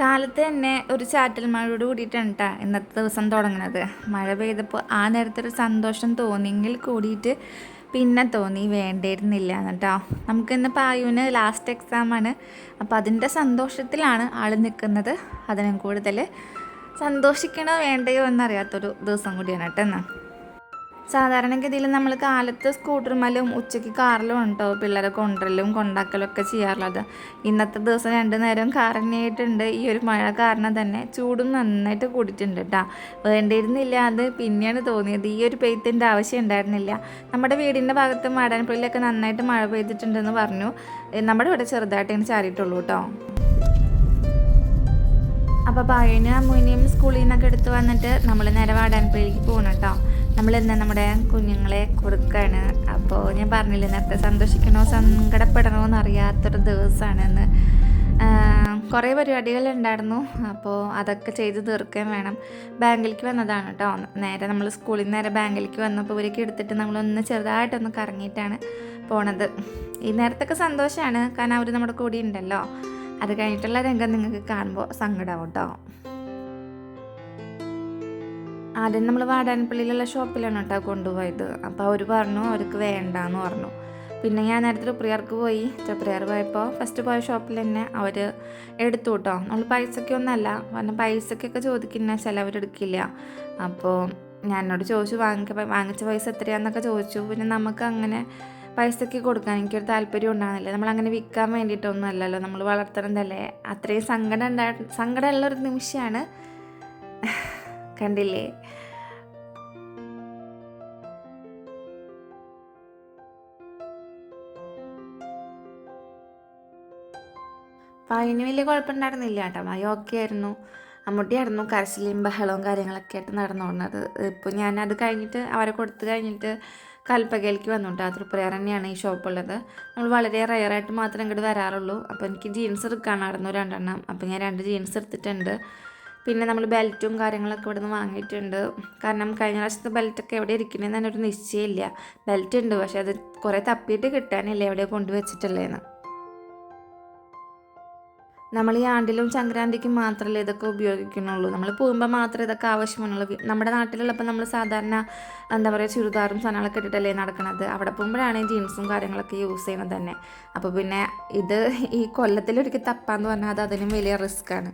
കാലത്ത് തന്നെ ഒരു ചാറ്റൽ മഴയോട് കൂടിയിട്ടാണ് കേട്ടോ ഇന്നത്തെ ദിവസം തുടങ്ങുന്നത് മഴ പെയ്തപ്പോൾ ആ നേരത്തൊരു സന്തോഷം തോന്നിയെങ്കിൽ കൂടിയിട്ട് പിന്നെ തോന്നി വേണ്ടിയിരുന്നില്ല കേട്ടോ നമുക്കിന്ന് പായുവിന് ലാസ്റ്റ് എക്സാമാണ് അപ്പോൾ അതിന്റെ സന്തോഷത്തിലാണ് ആൾ നിൽക്കുന്നത്. അതിനും കൂടുതൽ സന്തോഷിക്കണോ വേണ്ടയോ എന്നറിയാത്തൊരു ദിവസം കൂടിയാണ് കേട്ടോ സാധാരണഗതിയിൽ നമ്മൾ കാലത്ത് സ്കൂട്ടറുമലും ഉച്ചയ്ക്ക് കാറിലും ഉണ്ടോ പിള്ളേരെ കൊണ്ടലും കൊണ്ടാക്കലും ഒക്കെ ചെയ്യാറുള്ളത്. ഇന്നത്തെ ദിവസം രണ്ടു നേരം കാർ ഈ ഒരു മഴ കാരണം തന്നെ ചൂടും നന്നായിട്ട് കൂടിയിട്ടുണ്ട് കേട്ടോ വേണ്ടിയിരുന്നില്ല അത് പിന്നെയാണ് തോന്നിയത്. ഈ ഒരു പെയ്ത്തിന്റെ ആവശ്യം ഉണ്ടായിരുന്നില്ല. നമ്മുടെ വീടിന്റെ ഭാഗത്ത് മാടാൻപള്ളിയിലൊക്കെ നന്നായിട്ട് മഴ പെയ്തിട്ടുണ്ടെന്ന് പറഞ്ഞു. നമ്മുടെ ഇവിടെ ചെറുതായിട്ട് ചാരിയിട്ടുള്ളൂ കേട്ടോ അപ്പോൾ ഭയനും അമ്മൂനെയും സ്കൂളിൽ നിന്നൊക്കെ എടുത്ത് വന്നിട്ട് നമ്മൾ നേരെ വാടാൻ വാടാൻപള്ളിക്ക് പോകണം കേട്ടോ നമ്മൾ ഇന്ന് നമ്മുടെ കുഞ്ഞുങ്ങളെ കൊടുക്കുകയാണ് അപ്പോൾ ഞാൻ പറഞ്ഞില്ലേ നേരത്തെ സന്തോഷിക്കണോ സങ്കടപ്പെടണോ എന്നറിയാത്തൊരു ദിവസമാണെന്ന് കുറേ പരിപാടികളുണ്ടായിരുന്നു. അപ്പോൾ അതൊക്കെ ചെയ്ത് തീർക്കുകയും വേണം. ബാങ്കിലേക്ക് വന്നതാണ് കേട്ടോ നേരെ നമ്മൾ സ്കൂളിൽ നിന്ന് നേരെ ബാങ്കിലേക്ക് വന്നപ്പോൾ ഇവരൊക്കെ എടുത്തിട്ട് നമ്മളൊന്ന് ചെറുതായിട്ടൊന്ന് കറങ്ങിയിട്ടാണ് പോണത്. ഈ നേരത്തൊക്കെ സന്തോഷമാണ് കാരണം അവർ നമ്മുടെ കൂടെ ഉണ്ടല്ലോ. അത് കഴിഞ്ഞിട്ടുള്ള രംഗം നിങ്ങൾക്ക് കാണുമ്പോൾ സങ്കടമാവും കേട്ടോ ആദ്യം നമ്മൾ വാടാനപ്പള്ളിയിലുള്ള ഷോപ്പിലാണ് കേട്ടോ കൊണ്ടുപോയത്. അപ്പോൾ അവർ പറഞ്ഞു അവർക്ക് വേണ്ടാന്ന് പറഞ്ഞു. പിന്നെ ഞാൻ നേരത്തെ പ്രിയർക്ക് പോയി. പ്രിയർ പോയപ്പോൾ ഫസ്റ്റ് പോയ ഷോപ്പിൽ തന്നെ അവർ എടുത്തു കേട്ടോ നമ്മൾ പൈസയ്ക്കൊന്നല്ല കാരണം പൈസയ്ക്കൊക്കെ ചോദിക്കുന്ന ചിലവരെടുക്കില്ല അപ്പോൾ ഞാൻ എന്നോട് ചോദിച്ചു വാങ്ങിക്ക വാങ്ങിച്ച പൈസ എത്രയാന്നൊക്കെ ചോദിച്ചു. പിന്നെ നമുക്ക് അങ്ങനെ പൈസയ്ക്ക് കൊടുക്കാൻ എനിക്കൊരു താല്പര്യം ഉണ്ടാകുന്നില്ല നമ്മളങ്ങനെ വിൽക്കാൻ വേണ്ടിയിട്ടൊന്നും അല്ലല്ലോ. നമ്മൾ വളർത്തണതല്ലേ? അത്രയും സങ്കടം ഉണ്ടായി സങ്കടമുള്ളൊരു നിമിഷമാണ്. കണ്ടില്ലേ? അപ്പം അതിന് വലിയ കുഴപ്പമുണ്ടായിരുന്നില്ല കേട്ടോ മഴ ഓക്കെ ആയിരുന്നു. അമ്മൂട്ടിയായിരുന്നു കരച്ചിലും ബഹളവും കാര്യങ്ങളൊക്കെ ആയിട്ട് നടന്നുകൊണ്ടത് ഇപ്പോൾ അത് കഴിഞ്ഞിട്ട് അവരെ കൊടുത്തു കഴിഞ്ഞിട്ട് കൽപ്പകയിലേക്ക് വന്നു കേട്ടോ തൃപ്രയാർ തന്നെയാണ് ഈ ഷോപ്പുള്ളത് നമ്മൾ വളരെ റയറായിട്ട് മാത്രമേ ഇങ്ങോട്ട് വരാറുള്ളൂ. അപ്പോൾ എനിക്ക് ജീൻസ് എടുക്കാനായിരുന്നു രണ്ടെണ്ണം. അപ്പോൾ ഞാൻ രണ്ട് ജീൻസ് എടുത്തിട്ടുണ്ട്. പിന്നെ നമ്മൾ ബെൽറ്റും കാര്യങ്ങളൊക്കെ ഇവിടെ നിന്ന് വാങ്ങിയിട്ടുണ്ട്. കാരണം കഴിഞ്ഞ പ്രാവശ്യത്തെ ബെൽറ്റൊക്കെ എവിടെ ഇരിക്കണമെന്ന് തന്നെ ഒരു നിശ്ചയമില്ല. ബെൽറ്റ് ഉണ്ട്. പക്ഷേ അത് കുറേ തപ്പിയിട്ട് കിട്ടാനില്ല. എവിടെ കൊണ്ടുവച്ചിട്ടുള്ളതെന്ന് നമ്മൾ ഈ ആണ്ടിലും സംക്രാന്തിക്കും മാത്രമല്ലേ ഇതൊക്കെ ഉപയോഗിക്കുന്നുള്ളൂ. നമ്മൾ പോകുമ്പോൾ മാത്രമേ ഇതൊക്കെ ആവശ്യമുള്ളൂ. നമ്മുടെ നാട്ടിലുള്ളപ്പോൾ നമ്മൾ സാധാരണ എന്താ പറയുക ചുരിദാറും സാധനങ്ങളൊക്കെ ഇട്ടിട്ടല്ലേ നടക്കുന്നത് അവിടെ പോകുമ്പോഴാണ് ജീൻസും കാര്യങ്ങളൊക്കെ യൂസ് ചെയ്യണത് തന്നെ. അപ്പോൾ പിന്നെ ഇത് ഈ കൊല്ലത്തിലൊരിക്കൽ തപ്പാന്ന് പറഞ്ഞാൽ അത് അതിനും വലിയ ആണ്.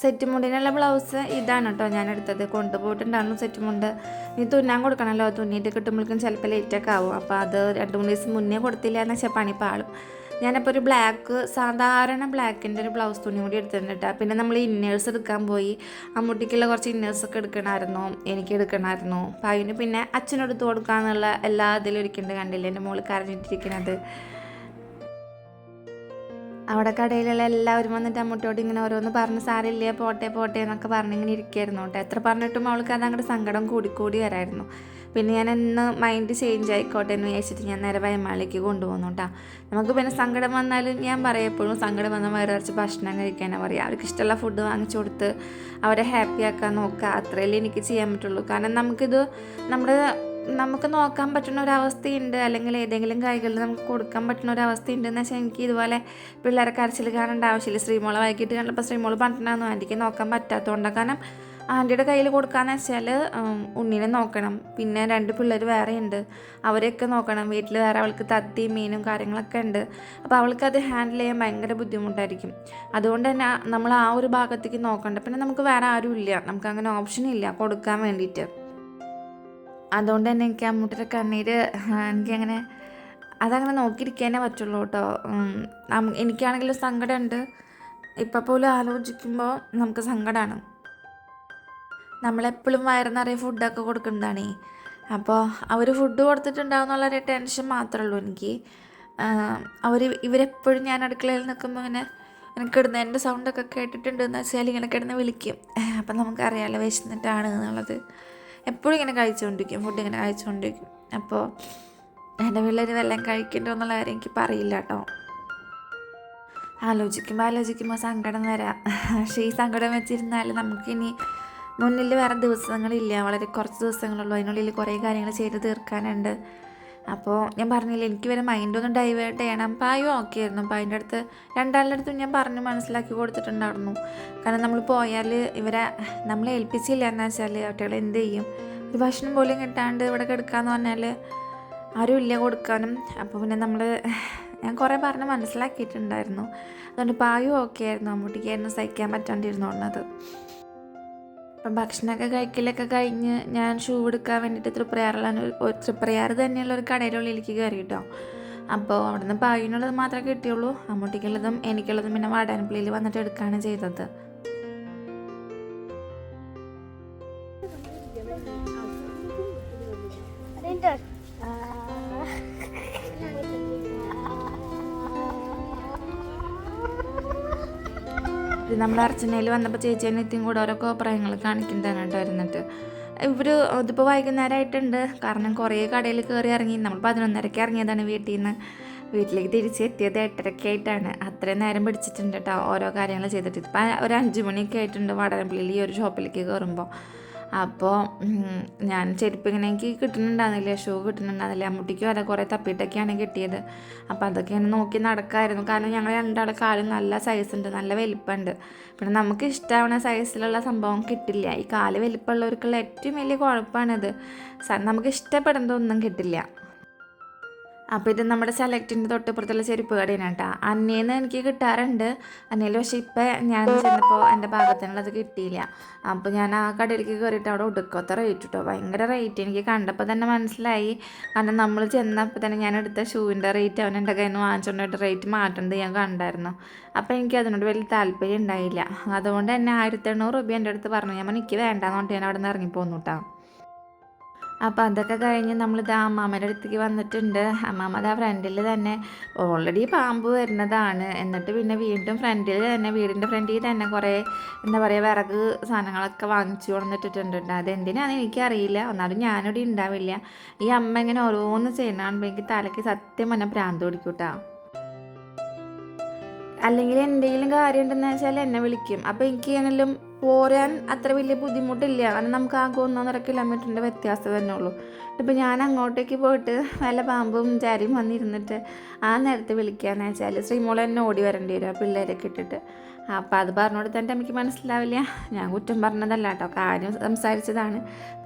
സെറ്റ് മുണ്ടിനുള്ള ബ്ലൗസ് ഇതാണ് കേട്ടോ ഞാൻ എടുത്തത്. കൊണ്ടുപോയിട്ടുണ്ടായിരുന്നു സെറ്റ് മുണ്ട്. നീ തുന്നാൻ കൊടുക്കണമല്ലോ തുന്നിയിട്ട് കിട്ടുമ്പോഴേക്കും ചിലപ്പോൾ ലേറ്റൊക്കെ ആവും. അപ്പോൾ അത് രണ്ട് മൂന്ന് ദിവസം മുന്നേ കൊടുത്തില്ല എന്ന് വെച്ചാൽ പണി പാളും. ഞാനപ്പോൾ ഒരു ബ്ലാക്ക് സാധാരണ ബ്ലാക്കിന്റെ ഒരു ബ്ലൗസ് തുണി കൂടി എടുത്തിട്ടുണ്ട് പിന്നെ നമ്മൾ ഇന്നേഴ്സ് എടുക്കാൻ പോയി. അമ്മൂട്ടിക്കുള്ള കുറച്ച് ഇന്നേഴ്സ് ഒക്കെ എടുക്കണമായിരുന്നു എനിക്ക് എടുക്കണമായിരുന്നു അപ്പോൾ അതിന് പിന്നെ അച്ഛനെടുത്ത് കൊടുക്കാമെന്നുള്ള എല്ലാ ഇതിലും ഇരിക്കുന്നുണ്ട് കണ്ടില്ലേ? എന്റെ മോൾ കരഞ്ഞിട്ടിരിക്കുന്നത് അവിടെ കടയിലുള്ള എല്ലാവരും വന്നിട്ട് അമ്മൂട്ടിയോട് ഇങ്ങനെ ഓരോന്ന് പറഞ്ഞ് സാരില്ലേ പോട്ടെ പോട്ടെ എന്നൊക്കെ പറഞ്ഞിങ്ങനെ ഇരിക്കുകയായിരുന്നു കേട്ടോ എത്ര പറഞ്ഞിട്ടും അവൾക്ക് അത് അങ്ങോട്ട് സങ്കടം കൂടിക്കൂടി വരായിരുന്നു. പിന്നെ ഞാൻ എന്ന് മൈൻഡ് ചേഞ്ച് ആയിക്കോട്ടെ എന്ന് വിചാരിച്ചിട്ട് ഞാൻ നേരെ വയമാളിലേക്ക് കൊണ്ടുപോകുന്നു കേട്ടോ നമുക്ക് പിന്നെ സങ്കടം വന്നാലും ഞാൻ പറയും എപ്പോഴും സങ്കടം വന്നാൽ വേറെ കുറച്ച് ഭക്ഷണം കഴിക്കാനാണ് പറയുക അവർക്ക് ഇഷ്ടമുള്ള ഫുഡ് വാങ്ങിച്ചു കൊടുത്ത് അവരെ ഹാപ്പി ആക്കാൻ നോക്കുക അത്രയല്ലേ എനിക്ക് ചെയ്യാൻ പറ്റുള്ളൂ. കാരണം നമുക്കിത് നമ്മുടെ നമുക്ക് നോക്കാൻ പറ്റുന്ന ഒരവസ്ഥയുണ്ട്. അല്ലെങ്കിൽ ഏതെങ്കിലും കായികളിൽ നമുക്ക് കൊടുക്കാൻ പറ്റുന്ന ഒരവസ്ഥയുണ്ട് എന്ന് വെച്ചാൽ എനിക്ക് ഇതുപോലെ പിള്ളേരെ കരച്ചിൽ കാണേണ്ട ആവശ്യമില്ല. ശ്രീമോളെ വൈകിട്ട് കണ്ടപ്പോൾ ശ്രീമോൾ പറഞ്ഞിട്ടുണ്ടായിരുന്നു ആന്റിക്ക് നോക്കാൻ പറ്റാത്തതുകൊണ്ടാണ് കാരണം ആന്റിയുടെ കയ്യിൽ കൊടുക്കാന്ന് വെച്ചാൽ ഉണ്ണിനെ നോക്കണം. പിന്നെ രണ്ട് പിള്ളേർ വേറെ ഉണ്ട് അവരെയൊക്കെ നോക്കണം. വീട്ടിൽ വേറെ അവൾക്ക് തത്തിയും മീനും കാര്യങ്ങളൊക്കെ ഉണ്ട്. അപ്പോൾ അവൾക്ക് അത് ഹാൻഡിൽ ചെയ്യാൻ ഭയങ്കര ബുദ്ധിമുട്ടായിരിക്കും. അതുകൊണ്ട് തന്നെ നമ്മൾ ആ ഒരു ഭാഗത്തേക്ക് നോക്കണ്ട. പിന്നെ നമുക്ക് വേറെ ആരും ഇല്ല നമുക്ക് അങ്ങനെ ഓപ്ഷൻ ഇല്ല. കൊടുക്കാൻ വേണ്ടിയിട്ട്. അതുകൊണ്ട് തന്നെ എനിക്ക് അമ്മൂട്ടിയുടെ കണ്ണീര് എനിക്കങ്ങനെ അതങ്ങനെ നോക്കിയിരിക്കാനേ പറ്റുള്ളൂ കേട്ടോ. എനിക്കാണെങ്കിലും സങ്കടമുണ്ട്. ഇപ്പം പോലും ആലോചിക്കുമ്പോൾ നമുക്ക് സങ്കടമാണ് നമ്മളെപ്പോഴും വയറുന്നറിയ നിറയെ ഫുഡൊക്കെ കൊടുക്കുന്നതാണേ. അപ്പോൾ അവർ ഫുഡ് കൊടുത്തിട്ടുണ്ടാവും എന്നുള്ളൊരു ടെൻഷൻ മാത്രമേ ഉള്ളൂ എനിക്ക്. അവർ ഇവരെപ്പോഴും ഞാൻ അടുക്കളയിൽ നിൽക്കുമ്പോൾ ഇങ്ങനെ ഇങ്ങനെ കിടന്ന് എന്റെ സൗണ്ടൊക്കെ കേട്ടിട്ടുണ്ടെന്ന് വെച്ചാൽ ഇങ്ങനെ കിടന്ന് വിളിക്കും. അപ്പം നമുക്കറിയാമല്ലോ വിശന്നിട്ടാണ് എന്നുള്ളത്. എപ്പോഴും ഇങ്ങനെ കഴിച്ചുകൊണ്ടിരിക്കും ഫുഡ് ഇങ്ങനെ കഴിച്ചുകൊണ്ടിരിക്കും. അപ്പോൾ എന്റെ പിള്ളേർ വെള്ളം കഴിക്കണ്ടോ എന്നുള്ള കാര്യം എനിക്ക് പറയില്ല കേട്ടോ. ആലോചിക്കുമ്പോൾ ആലോചിക്കുമ്പോൾ സങ്കടം വരാം. പക്ഷേ ഈ സങ്കടം വെച്ചിരുന്നാൽ നമുക്കിനി മുന്നിൽ വേറെ ദിവസങ്ങളില്ല. വളരെ കുറച്ച് ദിവസങ്ങളുള്ളൂ. അതിനുള്ളിൽ കുറേ കാര്യങ്ങൾ ചെയ്ത് തീർക്കാനുണ്ട്. അപ്പോൾ ഞാൻ പറഞ്ഞില്ല എനിക്ക് വരെ മൈൻഡൊന്ന് ഡൈവേർട്ട് ചെയ്യണം. പായും ഓക്കെ ആയിരുന്നു. പായിന്റെ അടുത്ത് രണ്ടാളുടെ അടുത്തും ഞാൻ പറഞ്ഞ് മനസ്സിലാക്കി കൊടുത്തിട്ടുണ്ടായിരുന്നു. കാരണം നമ്മൾ പോയാൽ ഇവരെ നമ്മളെ ഏൽപ്പിച്ചില്ല എന്ന് വെച്ചാൽ കുട്ടികൾ എന്ത് ചെയ്യും? ഒരു ഭക്ഷണം പോലും കിട്ടാണ്ട് ഇവിടെ കിടക്കാന്ന് പറഞ്ഞാൽ ആരും ഇല്ല കൊടുക്കാനും. അപ്പോൾ പിന്നെ നമ്മൾ ഞാൻ കുറേ പറഞ്ഞ് മനസ്സിലാക്കിയിട്ടുണ്ടായിരുന്നു. അതുകൊണ്ട് പായും ഓക്കെ ആയിരുന്നു. അമ്മൂട്ടിക്കായിരുന്നു സഹിക്കാൻ പറ്റാണ്ടിരുന്നോണ്ടത് അപ്പം ഭക്ഷണമൊക്കെ കഴിക്കലൊക്കെ കഴിഞ്ഞ് ഞാൻ ഷൂ എടുക്കാൻ വേണ്ടിയിട്ട് തൃപ്രയാറിലാണ്. തൃപ്രയാർ തന്നെയുള്ള ഒരു കടയിലുള്ളിലേക്ക് കയറി കേട്ടോ അപ്പോൾ അവിടുന്ന് പായുന്നുള്ളത് മാത്രമേ കിട്ടിയുള്ളൂ. അമ്മൂട്ടിക്കുള്ളതും എനിക്കുള്ളതും പിന്നെ വാടാനപ്പള്ളിയിൽ വന്നിട്ട് എടുക്കുകയാണ് ചെയ്തത്. അതിന്റെ ഇത് നമ്മൾ അർച്ചനയിൽ വന്നപ്പോൾ ചേച്ചിയും നിത്യം കൂടെ ഓരോ കോപ്രായങ്ങൾ കാണിക്കുന്നതാണ് കേട്ടോ ഇരുന്നിട്ട് ഇവർ ഇതിപ്പോൾ വൈകുന്നേരമായിട്ടുണ്ട്. കാരണം കുറേ കടയിൽ കയറി ഇറങ്ങി. നമ്മൾ പതിനൊന്നരയ്ക്ക് ഇറങ്ങിയതാണ് വീട്ടിൽ നിന്ന് വീട്ടിലേക്ക് തിരിച്ചെത്തിയത് എട്ടരയ്ക്ക് ആയിട്ടാണ്. അത്രയും നേരം പിടിച്ചിട്ടുണ്ട് കേട്ടോ ഓരോ കാര്യങ്ങൾ ചെയ്തിട്ട്. ഇപ്പം ഒരു അഞ്ച് മണിയൊക്കെ ആയിട്ടുണ്ട് വടനപ്പള്ളിയിൽ ഈ ഒരു ഷോപ്പിലേക്ക് കയറുമ്പോൾ. അപ്പോൾ ഞാൻ ചെരുപ്പ് ഇങ്ങനെ എനിക്ക് കിട്ടുന്നുണ്ടായിരുന്നില്ല ഷൂ കിട്ടുന്നുണ്ടായിരുന്നില്ല മുട്ടിക്കും അതെ കുറേ തപ്പിയിട്ടൊക്കെയാണ് കിട്ടിയത്. അപ്പോൾ അതൊക്കെ ഞാൻ നോക്കി നടക്കായിരുന്നു. കാരണം ഞങ്ങൾ രണ്ടാളെ കാലും നല്ല സൈസ് ഉണ്ട് നല്ല വലിപ്പമുണ്ട്. പിന്നെ നമുക്ക് ഇഷ്ടമാവുന്ന സൈസിലുള്ള സംഭവം കിട്ടില്ല. ഈ കാൽ വലിപ്പമുള്ളവർക്കുള്ള ഏറ്റവും വലിയ കുഴപ്പമാണിത്. നമുക്ക് ഇഷ്ടപ്പെടുന്നതൊന്നും കിട്ടില്ല. അപ്പോൾ ഇത് നമ്മുടെ സെലക്റ്റിന്റെ തൊട്ടപ്പുറത്തുള്ള ചെരുപ്പ് കടയാണ് കേട്ടോ. അന്നേന്ന് എനിക്ക് കിട്ടാറുണ്ട്. അന്നേൽ പക്ഷേ ഇപ്പം ഞാൻ ചെന്നപ്പോൾ എന്റെ അത് കിട്ടിയില്ല. അപ്പോൾ ഞാൻ ആ കടയിലേക്ക് കയറിയിട്ട് അവിടെ ഒടുക്കത്തെ റേറ്റ് കേട്ടോ ഭയങ്കര റേറ്റ് എനിക്ക് കണ്ടപ്പോൾ തന്നെ മനസ്സിലായി. കാരണം നമ്മൾ ചെന്നപ്പോൾ തന്നെ ഞാൻ എടുത്ത ഷൂവിന്റെ റേറ്റ് അവൻ എന്റെ കയ്യിൽ നിന്ന് വാങ്ങിച്ചുകൊണ്ടിട്ട് റേറ്റ് മാറ്റേണ്ടത് ഞാൻ കണ്ടായിരുന്നു. അപ്പോൾ എനിക്ക് അതിനോട് വലിയ താല്പര്യം ഉണ്ടായില്ല. അതുകൊണ്ട് തന്നെ ആയിരത്തി എണ്ണൂറ് രൂപ എന്റെ അടുത്ത് പറഞ്ഞു. ഞാൻ എനിക്ക് വേണ്ടാന്ന് പറഞ്ഞിട്ട് ഞാൻ അവിടെ നിന്ന് ഇറങ്ങി പോന്നു കേട്ടോ അപ്പോൾ അതൊക്കെ കഴിഞ്ഞ് നമ്മളിത് അമ്മാമ്മയുടെ അടുത്തേക്ക് വന്നിട്ടുണ്ട്. അമ്മാമ്മത് ആ ഫ്രണ്ടിൽ തന്നെ ഓൾറെഡി പാമ്പ് വരുന്നതാണ്. എന്നിട്ട് പിന്നെ വീണ്ടും ഫ്രണ്ടിൽ തന്നെ വീടിന്റെ ഫ്രണ്ടിൽ തന്നെ കുറേ എന്താ പറയുക വിറക് സാധനങ്ങളൊക്കെ വാങ്ങിച്ചു കൊണ്ടിട്ടിട്ടുണ്ട് അതെന്തിനാണെന്ന് എനിക്കറിയില്ല. ഒന്നാലും ഞാനിവിടെ ഉണ്ടാവില്ല. ഈ അമ്മ ഇങ്ങനെ ഓരോന്ന് കാണുമ്പോൾ എനിക്ക് തലയ്ക്ക് സത്യം പറഞ്ഞാൽ ഭ്രാന്ത് പിടിക്കൂട്ടാ. അല്ലെങ്കിൽ എന്തെങ്കിലും കാര്യം ഉണ്ടെന്ന് വെച്ചാൽ എന്നെ വിളിക്കും. അപ്പോൾ എനിക്ക് എങ്ങനെയും പോരാൻ അത്ര വലിയ ബുദ്ധിമുട്ടില്ല. കാരണം നമുക്ക് ആകെ ഒന്നൊന്നര കിലോമീറ്ററിന്റെ വ്യത്യാസം തന്നെ ഉള്ളൂ. ഇപ്പം ഞാൻ അങ്ങോട്ടേക്ക് പോയിട്ട് നല്ല പാമ്പും ചാരിയും വന്നിരുന്നിട്ട് ആ നേരത്തെ വിളിക്കുകയെന്ന് വെച്ചാൽ ശ്രീമോൾ എന്നെ ഓടി വരേണ്ടി വരും ആ പിള്ളേരൊക്കെ ഇട്ടിട്ട്. അപ്പോൾ അത് പറഞ്ഞോട് തന്നെ എന്റെ അമ്മയ്ക്ക് മനസ്സിലാവില്ല. ഞാൻ കുറ്റം പറഞ്ഞതല്ല കേട്ടോ. കാര്യം സംസാരിച്ചതാണ്.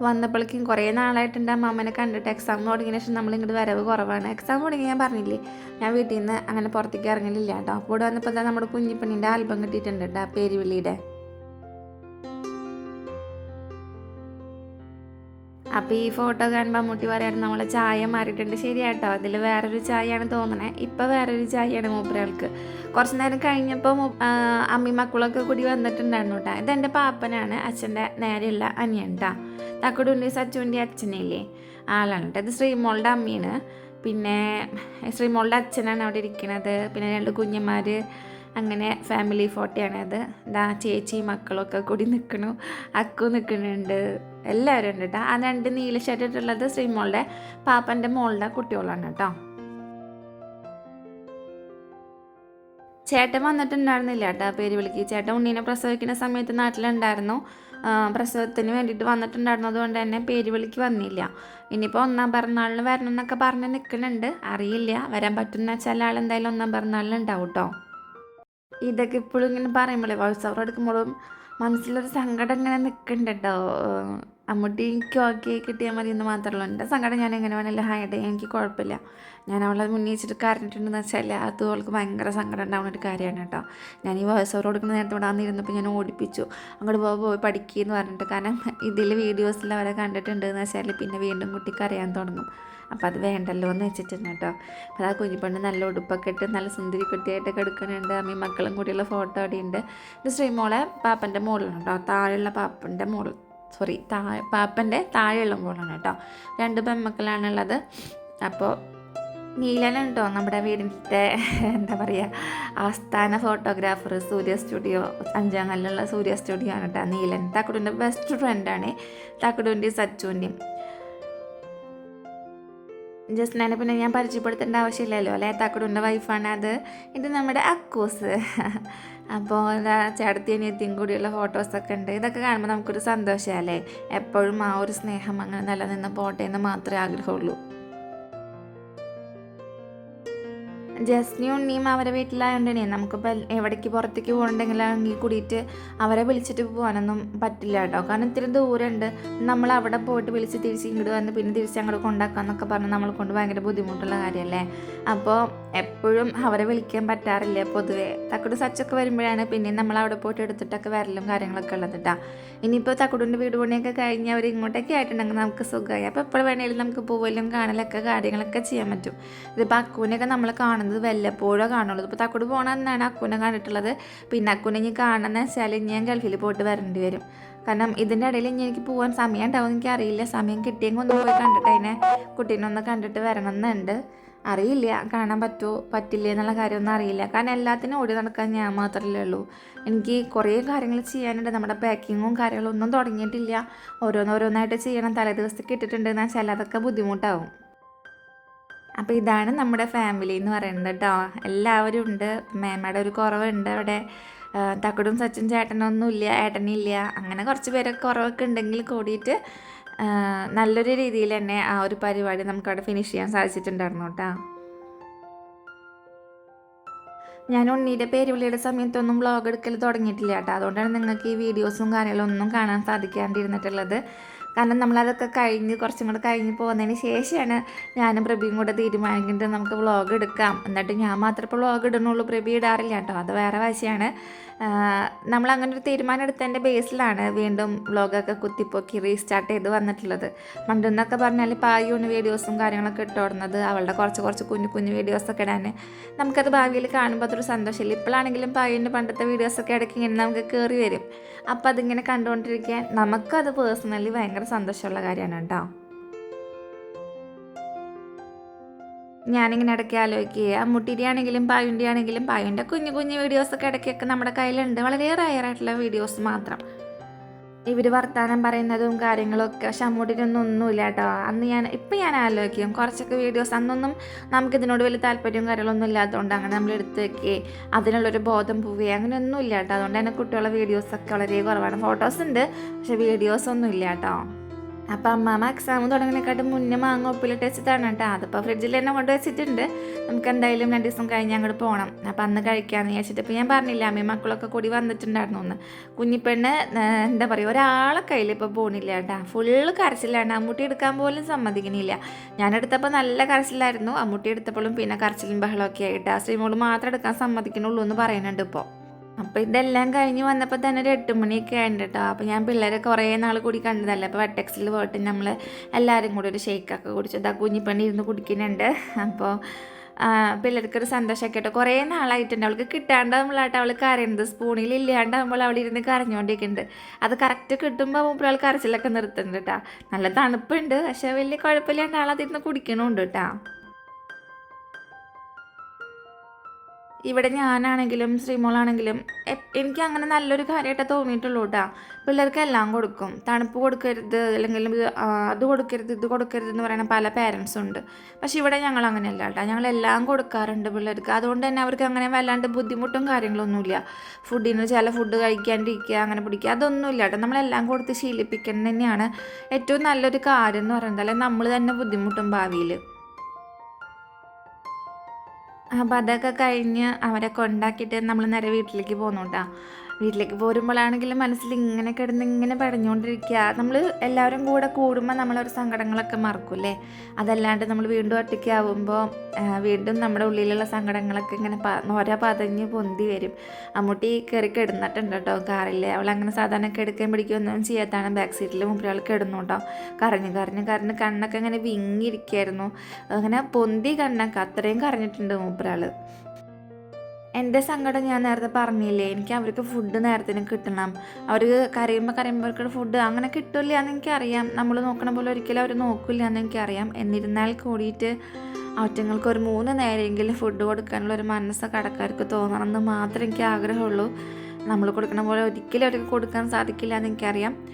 വന്നപ്പോഴേക്കും കുറേ നാളായിട്ടുണ്ട് അമ്മാമ്മനെ കണ്ടിട്ട്. എക്സാം തുടങ്ങിയ ശേഷം നമ്മളിങ്ങോട്ട് വരവ് കുറവാണ്. എക്സാം തുടങ്ങി ഞാൻ പറഞ്ഞില്ലേ? ഞാൻ വീട്ടിൽ നിന്ന് അങ്ങനെ പുറത്തേക്ക് ഇറങ്ങലില്ല കേട്ടോ. അപ്പോൾ ഇവിടെ വന്നപ്പോൾ ദാ നമ്മുടെ കുഞ്ഞിപ്പണിന്റെ ആൽബം കിട്ടിയിട്ടുണ്ട് കേട്ടോ പേരുവിളിയുടെ. അപ്പോൾ ഈ ഫോട്ടോ കാണുമ്പോൾ അമ്മൂട്ടി പറയാറ് നമ്മളെ ചായ മാറിയിട്ടുണ്ട്. ശരിയാട്ടോ. അതിൽ വേറൊരു ചായയാണ് തോന്നണേ. ഇപ്പം വേറൊരു ചായയാണ് മൂപ്പരയാൾക്ക് കുറച്ച് നേരം കഴിഞ്ഞപ്പോൾ അമ്മി മക്കളൊക്കെ കൂടി വന്നിട്ടുണ്ടായിരുന്നു കേട്ടോ ഇതെന്റെ പാപ്പനാണ്. അച്ഛന്റെ നേരെയുള്ള അനിയൻ കേട്ടോ തക്കടുണ്ടി സച്ചുവിന്റെ അച്ഛനില്ലേ? ആളാണ് കേട്ടോ ഇത് ശ്രീമോളുടെ അമ്മയാണ്. പിന്നെ ശ്രീമോളുടെ അച്ഛനാണ് അവിടെ ഇരിക്കുന്നത് പിന്നെ രണ്ട് കുഞ്ഞന്മാർ അങ്ങനെ ഫാമിലി ഫോട്ടോയാണത് ഇതാ ചേച്ചി മക്കളൊക്കെ കൂടി നിൽക്കണു അക്കു നിൽക്കുന്നുണ്ട് എല്ലാവരും ഉണ്ട് കേട്ടോ ആ രണ്ട് നീല ഷർട്ട് ശ്രീമോളുടെ പാപ്പന്റെ മോളുടെ കുട്ടികളാണ് കേട്ടോ ചേട്ടൻ വന്നിട്ടുണ്ടായിരുന്നില്ല കേട്ടോ പേര് വിളിക്ക്. ചേട്ടൻ ഉണ്ണീനെ പ്രസവിക്കുന്ന സമയത്ത് നാട്ടിലുണ്ടായിരുന്നു. പ്രസവത്തിന് വേണ്ടിയിട്ട് വന്നിട്ടുണ്ടായിരുന്നു. അതുകൊണ്ട് തന്നെ പേര് വിളിക്ക് വന്നില്ല. ഇനിയിപ്പോൾ ഒന്നാം പിറന്നാളിന് വരണം എന്നൊക്കെ പറഞ്ഞ് നിൽക്കുന്നുണ്ട് അറിയില്ല. വരാൻ പറ്റുന്ന വെച്ചാൽ ആൾ എന്തായാലും ഒന്നാം പിറന്നാളിന് ഉണ്ടാവും കേട്ടോ. ഇതൊക്കെ ഇപ്പോഴും ഇങ്ങനെ പറയുമ്പോഴേ വോയിസ് ഓവർ എടുക്കുമ്പോഴും മനസ്സിലൊരു സങ്കടം ഇങ്ങനെ നിൽക്കുന്നുണ്ട് കേട്ടോ അമ്മൂട്ടി എനിക്ക് ഓക്കെ കിട്ടിയാൽ മതി എന്ന് മാത്രമല്ല. എന്റെ സങ്കടം ഞാൻ എങ്ങനെ വേണമെങ്കിലും ഹൈഡ് എനിക്ക് കുഴപ്പമില്ല. ഞാൻ അവളെ ഉന്നയിച്ചിട്ട് കരഞ്ഞിട്ടുണ്ടെന്ന് വെച്ചാൽ അത് അവൾക്ക് ഭയങ്കര സങ്കടം ഉണ്ടാവുന്ന ഒരു കാര്യമാണ് കേട്ടോ. ഞാൻ ഈ വോയിസ് ഓവർ കൊടുക്കുന്ന നേരത്തെ ഇവിടെ വന്നിരുന്നപ്പോൾ ഞാൻ ഓടിപ്പിച്ചു. അങ്ങോട്ട് പോയി പോയി പഠിക്കുകയെന്ന് പറഞ്ഞിട്ട്. കാരണം ഇതിൽ വീഡിയോസിൽ അവരെ കണ്ടിട്ടുണ്ടെന്ന് വെച്ചാൽ പിന്നെ വീണ്ടും കുട്ടിക്ക് അറിയാൻ തുടങ്ങും. അപ്പം അത് വേണ്ടല്ലോ എന്ന് വെച്ചിട്ടുണ്ട് കേട്ടോ. അപ്പോൾ ആ കുഞ്ഞിപ്പണ്ട് നല്ല ഉടുപ്പൊക്കെ ഇട്ട് നല്ല സുന്ദരി കുട്ടിയായിട്ടൊക്കെ എടുക്കുന്നുണ്ട്. അമ്മ മക്കളും കൂടിയുള്ള ഫോട്ടോ അവിടെയുണ്ട് ഇത് ശ്രീമോളെ പാപ്പന്റെ മോളിലാണ് കേട്ടോ. താഴെയുള്ള പാപ്പന്റെ മോൾ സോറി താഴെ പാപ്പന്റെ താഴെയുള്ള മോളാണ് കേട്ടോ. രണ്ട് പെൺമക്കളാണുള്ളത്. അപ്പോൾ നീലനാണ് കേട്ടോ നമ്മുടെ വീടിന്റെ എന്താ പറയുക ആസ്ഥാന ഫോട്ടോഗ്രാഫർ സൂര്യ സ്റ്റുഡിയോ അഞ്ചാം കല്ലുള്ള സൂര്യ സ്റ്റുഡിയോ ആണ് കേട്ടോ നീലൻ. താക്കുടുവിന്റെ ബെസ്റ്റ് ഫ്രണ്ടാണ് താക്കുടുവിന്റെയും സച്ചുവിന്റെയും ജസ്റ്റിനെ പിന്നെ ഞാൻ പരിചയപ്പെടുത്തേണ്ട ആവശ്യമില്ലല്ലോ അല്ലേ? താക്കുടുവിന്റെ വൈഫാണ് അത്. ഇത് നമ്മുടെ അക്കൂസ്. അപ്പോൾ ചേട്ടത്തി അനിയത്തിയും കൂടിയുള്ള ഫോട്ടോസൊക്കെ ഉണ്ട്. ഇതൊക്കെ കാണുമ്പോൾ നമുക്കൊരു സന്തോഷമല്ലേ? എപ്പോഴും ആ ഒരു സ്നേഹം അങ്ങനെ നിലനിന്ന് പോട്ടെ എന്ന് മാത്രമേ ആഗ്രഹമുള്ളൂ. ജസ്നിയും ഉണ്ണിയും അവരെ വീട്ടിലായതുകൊണ്ടേ നമുക്കിപ്പോൾ എവിടേക്ക് പുറത്തേക്ക് പോകണമെങ്കിലാണെങ്കിൽ കൂടിയിട്ട് അവരെ വിളിച്ചിട്ട് പോകാനൊന്നും പറ്റില്ല കേട്ടോ കാരണം ഇത്തിരി ദൂരമുണ്ട് നമ്മൾ അവിടെ പോയിട്ട് വിളിച്ച് തിരിച്ച് ഇങ്ങോട്ട് വന്ന് പിന്നെ തിരിച്ച് അങ്ങോട്ട് കൊണ്ടാക്കാന്നൊക്കെ പറഞ്ഞ് നമ്മളെ കൊണ്ട് ഭയങ്കര ബുദ്ധിമുട്ടുള്ള കാര്യമല്ലേ അപ്പോൾ എപ്പോഴും അവരെ വിളിക്കാൻ പറ്റാറില്ല പൊതുവേ. തക്കുടു സച്ചൊക്കെ വരുമ്പോഴാണ് പിന്നെ നമ്മൾ അവിടെ പോയിട്ട് എടുത്തിട്ടൊക്കെ വരലും കാര്യങ്ങളൊക്കെ ഉള്ളത് കേട്ടോ ഇനിയിപ്പോൾ തക്കുടിന്റെ വീട് പണിയൊക്കെ കഴിഞ്ഞ് അവർ ഇങ്ങോട്ടൊക്കെ ആയിട്ടുണ്ടെങ്കിൽ നമുക്ക് സുഖമായി. അപ്പോൾ എപ്പോൾ വേണമെങ്കിലും നമുക്ക് പോവലും കാണലൊക്കെ കാര്യങ്ങളൊക്കെ ചെയ്യാൻ പറ്റും. ഇതിപ്പോൾ അക്കുവിനെയൊക്കെ നമ്മൾ കാണുന്നത് വല്ലപ്പോഴോ കാണുള്ളൂ. ഇപ്പോൾ തക്കുട് പോകണം എന്നാണ് അക്കുവിനെ കണ്ടിട്ടുള്ളത്. പിന്നെ അക്കുവിനെ ഇനി കാണണമെന്ന് വെച്ചാൽ ഞാൻ ഗൾഫിൽ പോയിട്ട് വരേണ്ടി വരും. കാരണം ഇതിന്റെ ഇടയിൽ ഇനി എനിക്ക് പോകാൻ സമയം ഉണ്ടാവും എനിക്കറിയില്ല. സമയം കിട്ടിയെങ്കിൽ ഒന്ന് പോയി കണ്ടിട്ട് അതിനെ കുട്ടീനെ ഒന്ന് കണ്ടിട്ട് വരണം എന്നുണ്ട്. അറിയില്ല. കാണാൻ പറ്റുമോ പറ്റില്ല എന്നുള്ള കാര്യമൊന്നും അറിയില്ല. കാരണം എല്ലാത്തിനും ഓടി നടക്കാൻ ഞാൻ മാത്രമല്ലേ ഉള്ളൂ. എനിക്ക് കുറേ കാര്യങ്ങൾ ചെയ്യാനുണ്ട്. നമ്മുടെ പാക്കിങ്ങും കാര്യങ്ങളും ഒന്നും തുടങ്ങിയിട്ടില്ല. ഓരോന്നോരോന്നായിട്ട് ചെയ്യണം. തലേ ദിവസത്തേക്ക് ഇട്ടിട്ടുണ്ടെന്ന് വെച്ചാൽ അതൊക്കെ ബുദ്ധിമുട്ടാവും. അപ്പോൾ ഇതാണ് നമ്മുടെ ഫാമിലി എന്ന് പറയുന്നത് കേട്ടോ. എല്ലാവരും ഉണ്ട്. മേമയുടെ ഒരു കുറവുണ്ട് അവിടെ. തക്കടും തക്കടും സച്ചിൻ ചേട്ടനൊന്നുമില്ല. ഏട്ടനില്ല. അങ്ങനെ കുറച്ച് പേരൊക്കെ കുറവൊക്കെ ഉണ്ടെങ്കിൽ കൂടിയിട്ട് നല്ലൊരു രീതിയിൽ തന്നെ ആ ഒരു പരിപാടി നമുക്കവിടെ ഫിനിഷ് ചെയ്യാൻ സാധിച്ചിട്ടുണ്ടായിരുന്നു കേട്ടോ. ഞാൻ ഉണ്ണിയുടെ പേരുവിളിയുടെ സമയത്തൊന്നും വ്ളോഗ് എടുക്കൽ തുടങ്ങിയിട്ടില്ല കേട്ടോ. അതുകൊണ്ടാണ് നിങ്ങൾക്ക് ഈ വീഡിയോസും കാര്യങ്ങളും ഒന്നും കാണാൻ സാധിക്കാണ്ടിരുന്നിട്ടുള്ളത്. കാരണം നമ്മളതൊക്കെ കഴിഞ്ഞ് കുറച്ചും കൂടെ കഴിഞ്ഞ് പോകുന്നതിന് ശേഷമാണ് ഞാനും പ്രഭിയും കൂടെ തീരുമാനിക്കുന്നത് നമുക്ക് വ്ളോഗ് എടുക്കാം. എന്നിട്ട് ഞാൻ മാത്രമേ ഇപ്പോൾ വ്ളോഗ് ഇടുന്നുള്ളൂ പ്രഭി ഇടാറില്ല കേട്ടോ. അത് വേറെ വശമാണ്. നമ്മൾ അങ്ങനെ ഒരു തീരുമാനം എടുത്തതിന്റെ ബേസിലാണ് വീണ്ടും വ്ളോഗൊക്കെ കുത്തിപ്പൊക്കി റീസ്റ്റാർട്ട് ചെയ്ത് വന്നിട്ടുള്ളത്. പണ്ടെന്നൊക്കെ പറഞ്ഞാൽ പായൂണ് വീഡിയോസും കാര്യങ്ങളൊക്കെ ഇട്ടോടുന്നത് അവളുടെ കുറച്ച് കുറച്ച് കുഞ്ഞു കുഞ്ഞു വീഡിയോസൊക്കെ ഇടാൻ. നമുക്കത് ഭാവിയിൽ കാണുമ്പോൾ അതൊരു സന്തോഷമില്ല ഇപ്പോഴാണെങ്കിലും പായുവിന്റെ പണ്ടത്തെ വീഡിയോസൊക്കെ ഇടയ്ക്ക് ഇങ്ങനെ നമുക്ക് കയറി വരും. അപ്പോൾ അതിങ്ങനെ കണ്ടുകൊണ്ടിരിക്കാൻ നമുക്കത് പേഴ്സണലി ഭയങ്കര സന്തോഷമുള്ള കാര്യമാണ് കേട്ടോ. ഞാനിങ്ങനെ ഇടയ്ക്ക് ആലോചിക്കുക അമ്മുട്ടിയുടെ ആണെങ്കിലും പായുന്റെ ആണെങ്കിലും പായുന്റെ കുഞ്ഞു കുഞ്ഞു വീഡിയോസൊക്കെ ഇടയ്ക്കൊക്കെ നമ്മുടെ കയ്യിലുണ്ട്. വളരെ റയറായിട്ടുള്ള വീഡിയോസ് മാത്രം. ഇവർ വർത്തമാനം പറയുന്നതും കാര്യങ്ങളൊക്കെ പക്ഷെ അമ്മൂട്ടിനൊന്നും ഒന്നുമില്ല കേട്ടോ. അന്ന് ഞാൻ ഇപ്പം ഞാൻ ആലോചിക്കും. കുറച്ചൊക്കെ വീഡിയോസ് അന്നൊന്നും നമുക്ക് ഇതിനോട് വലിയ താല്പര്യവും കാര്യങ്ങളൊന്നും ഇല്ലാത്തതുകൊണ്ട് അങ്ങനെ നമ്മൾ എടുത്ത് വെക്കുകയെ. അതിനുള്ളൊരു ബോധം പോവുകയും. അങ്ങനെയൊന്നും ഇല്ല കേട്ടോ. അതുകൊണ്ട് തന്നെ കുട്ടികളുടെ വീഡിയോസൊക്കെ വളരെ കുറവാണ്. ഫോട്ടോസ് ഉണ്ട് പക്ഷെ വീഡിയോസ് ഒന്നും ഇല്ല കേട്ടോ. അപ്പം അമ്മാമ എക്സാം തുടങ്ങുന്നതിനെക്കാട്ടും മുന്നേ മാങ്ങ ഉപ്പിലിട്ട് വെച്ചിട്ടാണ് കേട്ടോ. അതിപ്പോൾ ഫ്രിഡ്ജിൽ തന്നെ കൊണ്ട് വെച്ചിട്ടുണ്ട്. നമുക്ക് എന്തായാലും രണ്ട് ദിവസം കഴിഞ്ഞ് അങ്ങോട്ട് പോകണം അപ്പം അന്ന് കഴിക്കാമെന്ന് വിചാരിച്ചിട്ട് ഇപ്പം ഞാൻ പറഞ്ഞില്ല അമ്മയും മക്കളൊക്കെ കൂടി വന്നിട്ടുണ്ടായിരുന്നു ഒന്ന് കുഞ്ഞിപ്പെണ്ണ് എന്താ പറയുക ഒരാളെ കയ്യിൽ ഇപ്പോൾ പോണില്ല കേട്ടോ. ഫുള്ള് കരച്ചിലാണ്. അമ്മൂട്ടി എടുക്കാൻ പോലും സമ്മതിക്കണില്ല. ഞാനെടുത്തപ്പോൾ നല്ല കരച്ചിലായിരുന്നു. അമ്മൂട്ടി എടുത്തപ്പോഴും പിന്നെ കരച്ചിലും ബഹളമൊക്കെ ആയിട്ട് ആ ശ്രീമോൾ മാത്രം എടുക്കാൻ സമ്മതിക്കണുള്ളൂ എന്ന് പറയുന്നുണ്ട് ഇപ്പോൾ അപ്പോൾ ഇതെല്ലാം കഴിഞ്ഞ് വന്നപ്പോൾ തന്നെ ഒരു എട്ട് മണിയൊക്കെ ആയിട്ടുണ്ട് കേട്ടോ അപ്പോൾ ഞാൻ പിള്ളേരെ കുറേ നാൾ കൂടി കണ്ടതല്ലേ? അപ്പോൾ വെട്ടക്സിൽ പോയിട്ട് നമ്മൾ എല്ലാവരും കൂടി ഒരു ഷേക്കൊക്കെ കുടിച്ചു ഇതാ കുഞ്ഞിപ്പണി ഇരുന്ന് കുടിക്കുന്നുണ്ട്. അപ്പോൾ പിള്ളേർക്ക് ഒരു സന്തോഷമൊക്കെ കേട്ടോ കുറേ നാളായിട്ടുണ്ട്. അവൾക്ക് കിട്ടാണ്ടാകുമ്പോഴാട്ടോ അവൾ കരയുന്നത്. സ്പൂണിൽ ഇല്ലാണ്ടാകുമ്പോൾ അവൾ ഇരുന്ന് കരഞ്ഞുകൊണ്ടിരിക്കുന്നുണ്ട് അത് കറക്റ്റ് കിട്ടുമ്പോൾ മുമ്പ് അവൾ കരച്ചിലൊക്കെ നിർത്തുന്നുണ്ട് കേട്ടോ നല്ല തണുപ്പുണ്ട്. പക്ഷേ വലിയ കുഴപ്പമില്ലാണ്ട് ആളതിരുന്ന് കുടിക്കണമുണ്ട് കേട്ടോ ഇവിടെ ഞാനാണെങ്കിലും ശ്രീമോളാണെങ്കിലും എനിക്ക് അങ്ങനെ നല്ലൊരു കാര്യമായിട്ട് തോന്നിയിട്ടുള്ളൂ കേട്ടോ പിള്ളേർക്ക് എല്ലാം കൊടുക്കും. തണുപ്പ് കൊടുക്കരുത് അല്ലെങ്കിൽ അത് കൊടുക്കരുത് ഇത് കൊടുക്കരുത് എന്ന് പറയുന്ന പല പേരൻസും ഉണ്ട്. പക്ഷെ ഇവിടെ ഞങ്ങൾ അങ്ങനെയല്ല കേട്ടോ ഞങ്ങൾ എല്ലാം കൊടുക്കാറുണ്ട് പിള്ളേർക്ക്. അതുകൊണ്ട് തന്നെ അവർക്ക് അങ്ങനെ വല്ലാണ്ട് ബുദ്ധിമുട്ടും കാര്യങ്ങളൊന്നുമില്ല. ഫുഡിന് ചില ഫുഡ് കഴിക്കാണ്ടിരിക്കുക അങ്ങനെ പിടിക്കുക അതൊന്നുമില്ല കേട്ടോ നമ്മളെല്ലാം കൊടുത്ത് ശീലിപ്പിക്കുന്നത് തന്നെയാണ് ഏറ്റവും നല്ലൊരു കാര്യം എന്ന് പറയുന്നത്. അല്ലെങ്കിൽ നമ്മൾ തന്നെ ബുദ്ധിമുട്ടും ഭാവിയിൽ. അപ്പം അതൊക്കെ കഴിഞ്ഞ് അവരെ കൊണ്ടാക്കിയിട്ട് നമ്മൾ നേരെ വീട്ടിലേക്ക് പോന്നു വീട്ടിലേക്ക് പോരുമ്പോഴാണെങ്കിലും മനസ്സിൽ ഇങ്ങനെ കിടന്ന് ഇങ്ങനെ പടഞ്ഞുകൊണ്ടിരിക്കുക. നമ്മൾ എല്ലാവരും കൂടെ കൂടുമ്പോൾ നമ്മളൊരു സങ്കടങ്ങളൊക്കെ മറക്കൂല്ലേ അതല്ലാണ്ട് നമ്മൾ വീണ്ടും ഒറ്റയ്ക്കാവുമ്പോൾ വീണ്ടും നമ്മുടെ ഉള്ളിലുള്ള സങ്കടങ്ങളൊക്കെ ഇങ്ങനെ നോര പതഞ്ഞ് പൊന്തി വരും. അമ്മൂട്ടി കയറി കിടന്നിട്ടുണ്ട് കേട്ടോ കാറിൽ. അവൾ അങ്ങനെ സാധാരണ കിടക്കാൻ പിടിക്കുകയൊന്നും ചെയ്യാത്താണ് ബാക്ക് സീറ്റിൽ മുമ്പിൽ അവൾ കിടന്നു കേട്ടോ. കരഞ്ഞു കരഞ്ഞു കരഞ്ഞ് കണ്ണൊക്കെ ഇങ്ങനെ വിങ്ങിയിരിക്കുകയായിരുന്നു. അങ്ങനെ പൊന്തി കണ്ണൊക്കെ അത്രയും കരഞ്ഞിട്ടുണ്ട് മൂപ്പരാൾ എന്റെ സങ്കടം ഞാൻ നേരത്തെ പറഞ്ഞില്ലേ എനിക്ക് അവർക്ക് ഫുഡ് നേരത്തിന് കിട്ടണം. അവർ കരയുമ്പോൾ കരയുമ്പോൾ അവർക്ക് ഫുഡ് അങ്ങനെ കിട്ടില്ല എന്ന് എനിക്കറിയാം. നമ്മൾ നോക്കണ പോലെ ഒരിക്കലും അവർ നോക്കില്ല എന്ന് എനിക്കറിയാം. എന്നിരുന്നാൽ കൂടിയിട്ട് അവറ്റങ്ങൾക്ക് ഒരു മൂന്ന് നേരമെങ്കിലും ഫുഡ് കൊടുക്കാനുള്ള ഒരു മനസ്സ് കടക്കാർക്ക് തോന്നണം എന്ന് മാത്രമേ എനിക്ക് ആഗ്രഹമുള്ളൂ. നമ്മൾ കൊടുക്കണ പോലെ ഒരിക്കലും അവർക്ക് കൊടുക്കാൻ സാധിക്കില്ല എന്ന് എനിക്കറിയാം.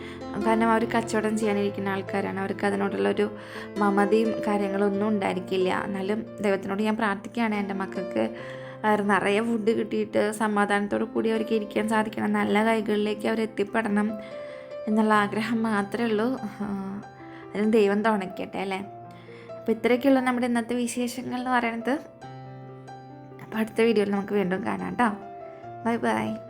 കാരണം അവർ കച്ചവടം ചെയ്യാനിരിക്കുന്ന ആൾക്കാരാണ്. അവർക്ക് അതിനോടുള്ള ഒരു മമതയും കാര്യങ്ങളൊന്നും ഉണ്ടായിരിക്കില്ല. എന്നാലും ദൈവത്തിനോട് ഞാൻ പ്രാർത്ഥിക്കുകയാണ് എന്റെ മക്കൾക്ക്. നിറയെ ഫുഡ് കിട്ടിയിട്ട് സമാധാനത്തോടു കൂടി അവർക്ക് ഇരിക്കാൻ സാധിക്കണം. നല്ല കൈകളിലേക്ക് അവർ എത്തിപ്പെടണം എന്നുള്ള ആഗ്രഹം മാത്രമേ ഉള്ളൂ. അതിന് ദൈവം തുണയ്ക്കട്ടെ അല്ലേ? അപ്പോൾ ഇത്രയൊക്കെയുള്ള നമ്മുടെ ഇന്നത്തെ വിശേഷങ്ങൾ എന്ന് പറയുന്നത്. അപ്പോൾ അടുത്ത വീഡിയോയിൽ നമുക്ക് വീണ്ടും കാണാം കേട്ടോ. Bye bye.